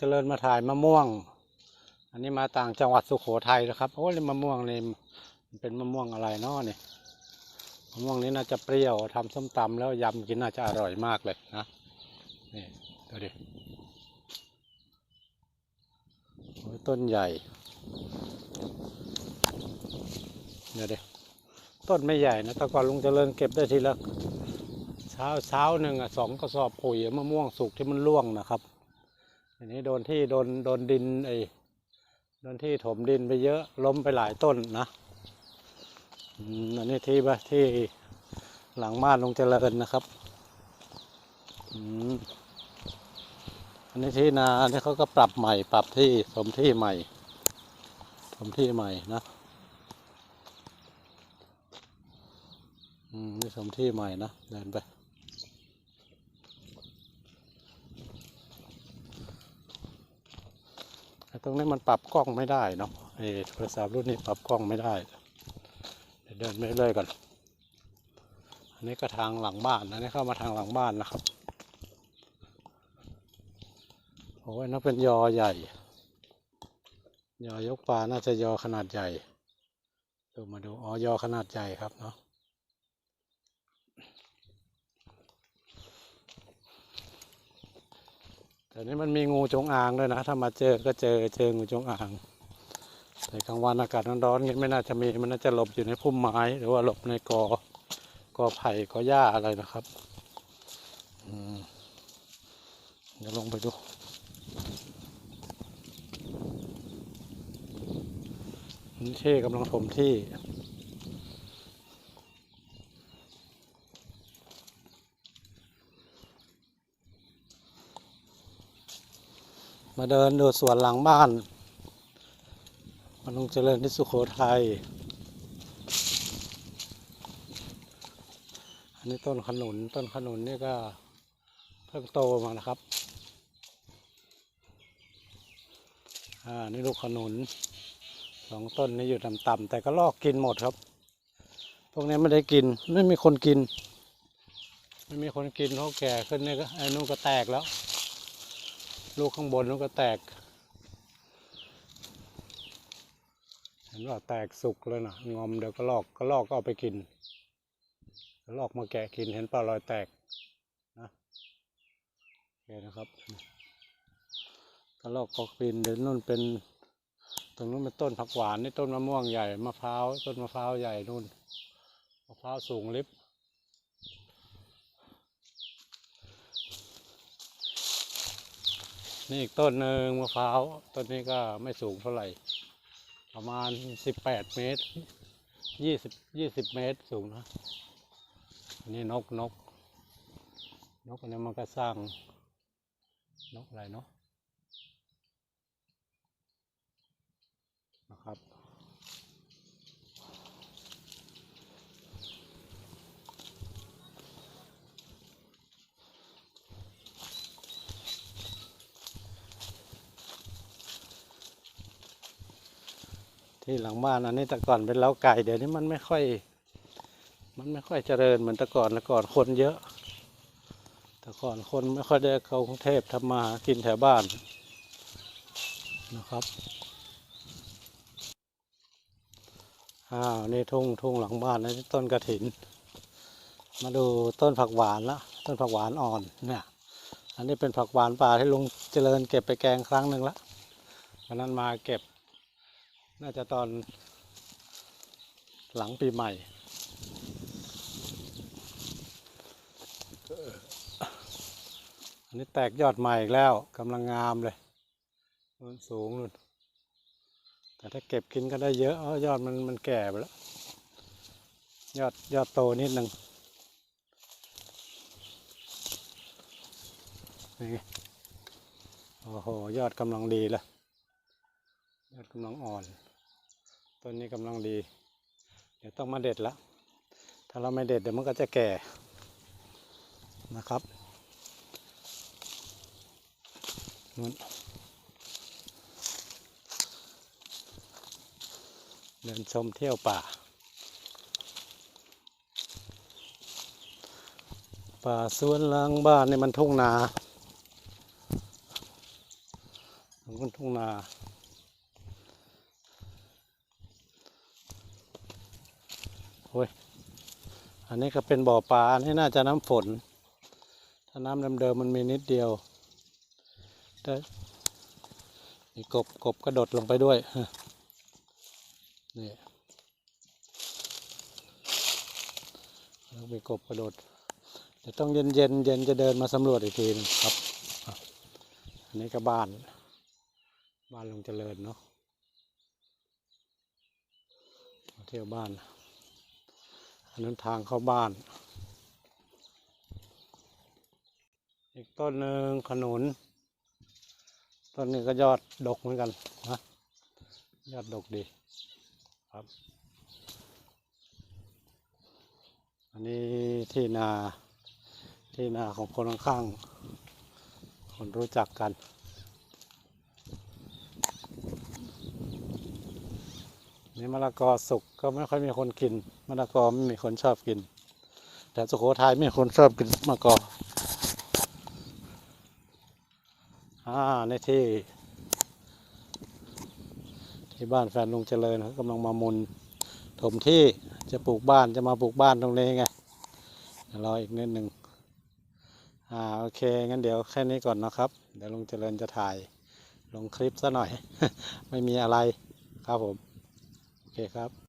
จริญมาถ่ายมะม่วง อันนี้มาต่างจังหวัดสุโขทัยนะครับโอ้ยมะม่วงนี่มันเป็นมะม่วงอะไรเนาะนี่มะม่วงนี้น่าจะเปรี้ยวทำส้มตำแล้วยำกินน่าจะอร่อยมากเลยนะนี่ดูดิโอ้ยต้นใหญ่เดี๋ยวดิต้นไม่ใหญ่นะแต่ก่อนลุงเจริญเก็บได้ทีละเช้าเช้าหนึ่งอะสองกระสอบปุ๋ยมะม่วงสุกที่มันร่วงนะครับ อันนี้โดนที่โดนโดนดินไอ้โดนที่ถมดินไปเยอะล้มไปหลายต้นนะอันนี้ที่บ้านที่หลังบ้านลงเจริญนะครับอันนี้ที่นาอันนี้เขาก็ปรับใหม่ ปรับที่สมที่ใหม่สมที่ใหม่นะอืมนี่สมที่ใหม่นะเดินไป ไอ้ต รงนี้มันปรับกล้องไม่ได้เนาะไอ้โทรศัพท์รุ่นนี้ปรับกล้องไม่ได้เดินไปเรื่อยก่อนอันนี้ก็ทางหลังบ้านอันนี้เข้ามาทางหลังบ้านนะครับโอ้ยนั่นเป็นยอใหญ่ ยอยกปลาน่าจะยอขนาดใหญ่ดูมาดูอ๋อยอขนาดใหญ่ครับเนาะ แต่นี้มันมีงูจงอางด้วยนะ ถ้ามาเจอก็เจอเจองูจงอาง แต่กลางวันอากาศร้อนๆงี้ไม่น่าจะมีมันน่าจะหลบอยู่ในพุ่มไม้หรือว่าหลบในกอกอไผ่กอหญ้าอะไรนะครับเดี๋ยวลงไปดูนี่เท่กำลังถมที่ มาเดินดูสวนหลังบ้านมันลงเจริญที่สุโขทัย อันนี้ต้นขนุน ต้นขนุนนี่ก็เพิ่งโตมานะครับ อ่า นี่ลูกขนุนสองต้นนี้อยู่ต่ำๆแต่ก็ลอกกินหมดครับ พวกนี้ไม่ได้กิน ไม่มีคนกิน ไม่มีคนกินเพราะแก่ขึ้นนี่ก็ไอ้นู่นก็แตกแล้ว ลูกข้างบนนู้นก็แตก เห็นว่าแตกสุกเลยนะงอมเดี๋ยวก็ลอกก็ลอกก็เอาไปกินลอกมาแกะกินเห็นปลารอยแตกนะโอเคนะครับก็ลอกก็กินเดี๋ยวนู่นเป็นตรงนู้นเป็นต้นผักหวานนี่ต้นมะม่วงใหญ่มะพร้าวต้นมะพร้าวใหญ่นู่นมะพร้าวสูงลิบ นี่อีกต้นหนึ่งมะพร้าวต้นนี้ก็ไม่สูงเท่าไหร่ ประมาณสิบแปดเมตรยี่สิบยี่สิบเมตรสูงนะอันนี้นกนก นกอันนี้มันก็สร้าง นกอะไรเนาะนะครับ ที่หลังบ้านอันนี้แต่ก่อนเป็นเล้าไก่เดี๋ยวนี้มันไม่ค่อย มันไม่ค่อยเจริญเหมือนแต่ก่อนแต่ก่อนคนเยอะ แต่ก่อนคนไม่ค่อยได้เข้ากรุงเทพทำมาหากินแถวบ้านนะครับอ้าวนี่ทุ่งทุ่งหลังบ้านนะนี่ต้นกระถิน มาดูต้นผักหวานละต้นผักหวานอ่อนเนี่ยอันนี้เป็นผักหวานป่าที่ลุงเจริญเก็บไปแกงครั้งหนึ่งละวันนั้นมาเก็บ น่าจะตอนหลังปีใหม่ อันนี้แตกยอดใหม่อีกแล้วกำลังงามเลยนูนสูงนู่นแต่ถ้าเก็บกินก็ได้เยอะเพราะยอดมันมันแก่ไปแล้ว ยอดยอดโตนิดหนึ่งนี่โอ้โห ยอดกำลังดีเลยยอดกำลังอ่อน ต้นนี้กำลังดี เดี๋ยวต้องมาเด็ดละ ถ้าเราไม่เด็ดเดี๋ยวมันก็จะแก่นะครับนู่นเดินชมเที่ยวป่า ป่าสวนหลังบ้านนี่มันทุ่งนาของคนทุ่งนา อ้ย อันนี้ก็เป็นบ่อปลาอันนี้น่าจะน้ำฝน ถ้าน้ำเดิมๆมันมีนิดเดียวแต่มีกบกบกระโดดลงไปด้วยนี่แล้วมีกบกระโดดเดี๋ยวต้องเย็นเย็นเย็นจะเดินมาสำรวจอีกทีนึงครับ อันนี้ก็บ้าน บ้านลงเจริญเนาะเที่ยวบ้าน อันนั้นทางเข้าบ้าน อีกต้นหนึ่งขนุน ต้นนี้ก็ยอดดกเหมือนกันนะยอดดกดีครับ อันนี้ที่นาที่นาของคนข้างๆคนรู้จักกันนี่มะละกอสุกก็ไม่ค่อยมีคนกิน มะละกอไม่มีคนชอบกิน แต่สุโขทัยมีคนชอบกินมะละกออ่าในที่ ที่บ้านแฟนลุงเจริญเขากำลังมามุนถมที่จะปลูกบ้านจะมาปลูกบ้านตรงนี้ไงรออีกนิดหนึ่งอ่าโอเค งั้นเดี๋ยวแค่นี้ก่อนนะครับ เดี๋ยวลุงเจริญจะถ่ายลงคลิปซะหน่อย ไม่มีอะไรครับผม โอเคครับ